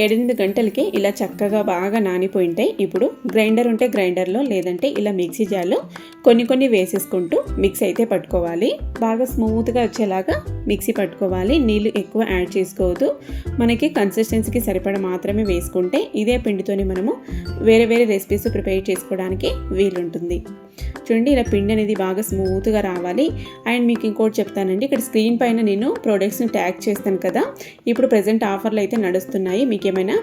ఏడెనిమిది గంటలకి ఇలా చక్కగా బాగా నానిపోయింటాయి. ఇప్పుడు గ్రైండర్ ఉంటే గ్రైండర్లో లేదంటే ఇలా మిక్సీ జార్లో కొన్ని కొన్ని వేసేసుకుంటూ మిక్స్ అయితే పట్టుకోవాలి. బాగా స్మూత్గా వచ్చేలాగా మిక్సీ పట్టుకోవాలి. నీళ్ళు ఎక్కువ యాడ్ చేసుకోవద్దు. మనకి కన్సిస్టెన్సీకి సరిపడ మాత్రమే వేసుకుంటే ఇదే పిండితోని మనము వేరే వేరే రెసిపీస్ ప్రిపేర్ చేసుకోవడానికి వీలుంటుంది. చూడండి ఇలా పిండి అనేది బాగా స్మూత్గా రావాలి. అండ్ మీకు ఇంకోటి చెప్తానండి ఇక్కడ స్క్రీన్ పైన నేను ప్రోడక్ట్స్ని ట్యాగ్ చేస్తాను కదా. ఇప్పుడు ప్రజెంట్ ఆఫర్లు అయితే నడుస్తున్నాయి. మీకు ఏమైనా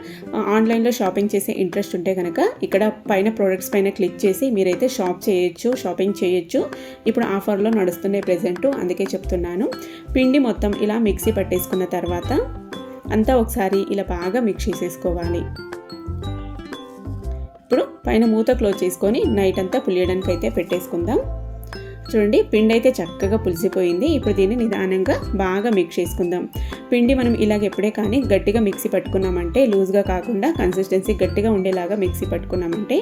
ఆన్లైన్లో షాపింగ్ చేసే ఇంట్రెస్ట్ ఉంటే కనుక ఇక్కడ పైన ప్రోడక్ట్స్ పైన క్లిక్ చేసి మీరైతే షాప్ చేయొచ్చు షాపింగ్ చేయొచ్చు. ఇప్పుడు ఆఫర్లో నడుస్తున్నాయి ప్రజెంట్ అందుకే చెప్తున్నాను. పిండి మొత్తం ఇలా మిక్సీ పట్టేసుకున్న తర్వాత అంతా ఒకసారి ఇలా బాగా మిక్స్ చేసేసుకోవాలి. ఇప్పుడు పైన మూత క్లోజ్ చేసుకొని నైట్ అంతా పులియడానికి అయితే పెట్టేసుకుందాం. చూడండి పిండి అయితే చక్కగా పులిసిపోయింది. ఇప్పుడు దీన్ని నిదానంగా బాగా మిక్స్ చేసుకుందాం. పిండి మనం ఇలాగ ఎప్పుడే కానీ గట్టిగా మిక్సీ పట్టుకున్నామంటే లూజ్గా కాకుండా కన్సిస్టెన్సీ గట్టిగా ఉండేలాగా మిక్సీ పట్టుకున్నామంటే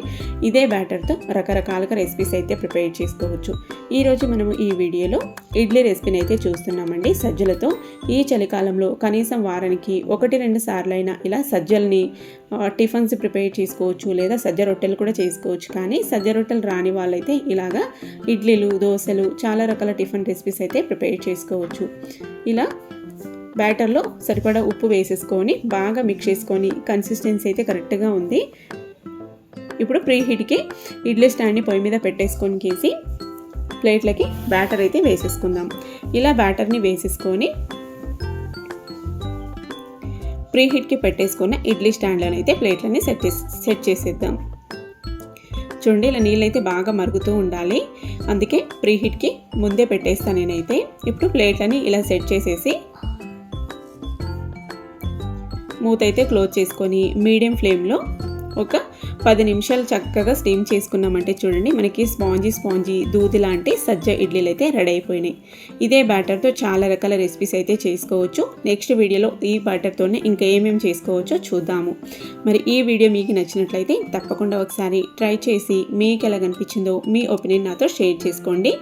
ఇదే బ్యాటర్తో రకరకాలుగా రెసిపీస్ అయితే ప్రిపేర్ చేసుకోవచ్చు. ఈరోజు మనము ఈ వీడియోలో ఇడ్లీ రెసిపీని అయితే చూస్తున్నామండి. సజ్జలతో ఈ చలికాలంలో కనీసం వారానికి ఒకటి రెండు సార్లైనా ఇలా సజ్జల్ని టిఫిన్స్ ప్రిపేర్ చేసుకోవచ్చు లేదా సజ్జ రొట్టెలు కూడా చేసుకోవచ్చు. కానీ సజ్జ రొట్టెలు రాని వాళ్ళైతే ఇలాగా ఇడ్లీలు దోశలు చాలా రకాల టిఫిన్ రెసిపీస్ అయితే ప్రిపేర్ చేసుకోవచ్చు. ఇలా బ్యాటర్లో సరిపడా ఉప్పు వేసేసుకొని బాగా మిక్స్ చేసుకొని కన్సిస్టెన్సీ అయితే కరెక్ట్గా ఉంది. ఇప్పుడు ప్రీ హీట్కి ఇడ్లీ స్టాండ్ని పొయ్యి మీద పెట్టేసుకొని కేసి ప్లేట్లకి బ్యాటర్ అయితే వేసేసుకుందాం. ఇలా బ్యాటర్ని వేసేసుకొని ప్రీ హీట్కి పెట్టేసుకున్న ఇడ్లీ స్టాండ్లను అయితే ప్లేట్లని సెట్ చేసి సెట్ చేసేద్దాం. చూడండి ఇలా నీళ్ళైతే బాగా మరుగుతూ ఉండాలి. అందుకే ప్రీ హీట్కి ముందే పెట్టేస్తాను నేనైతే. ఇప్పుడు ప్లేట్లని ఇలా సెట్ చేసేసి మూత అయితే క్లోజ్ చేసుకొని మీడియం ఫ్లేమ్లో ఒక పది నిమిషాలు చక్కగా స్టీమ్ చేసుకున్నామంటే చూడండి మనకి స్పాంజీ స్పాంజీ దూది లాంటి సజ్జ ఇడ్లీలు అయితే రెడీ అయిపోయినాయి. ఇదే బ్యాటర్తో చాలా రకాల రెసిపీస్ అయితే చేసుకోవచ్చు. నెక్స్ట్ వీడియోలో ఈ బ్యాటర్తోనే ఇంకా ఏమేమి చేసుకోవచ్చో చూద్దాము. మరి ఈ వీడియో మీకు నచ్చినట్లయితే తప్పకుండా ఒకసారి ట్రై చేసి మీకు ఎలా కనిపించిందో మీ ఒపీనియన్ నాతో షేర్ చేసుకోండి.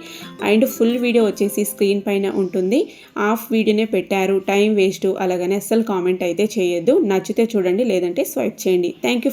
అండ్ ఫుల్ వీడియో వచ్చేసి స్క్రీన్ పైన ఉంటుంది. హాఫ్ వీడియోనే పెట్టారు టైం వేస్ట్ అలాగనే అస్సలు కామెంట్ అయితే చేయొద్దు. నచ్చితే చూడండి లేదంటే స్వైప్ చేయండి. Thank you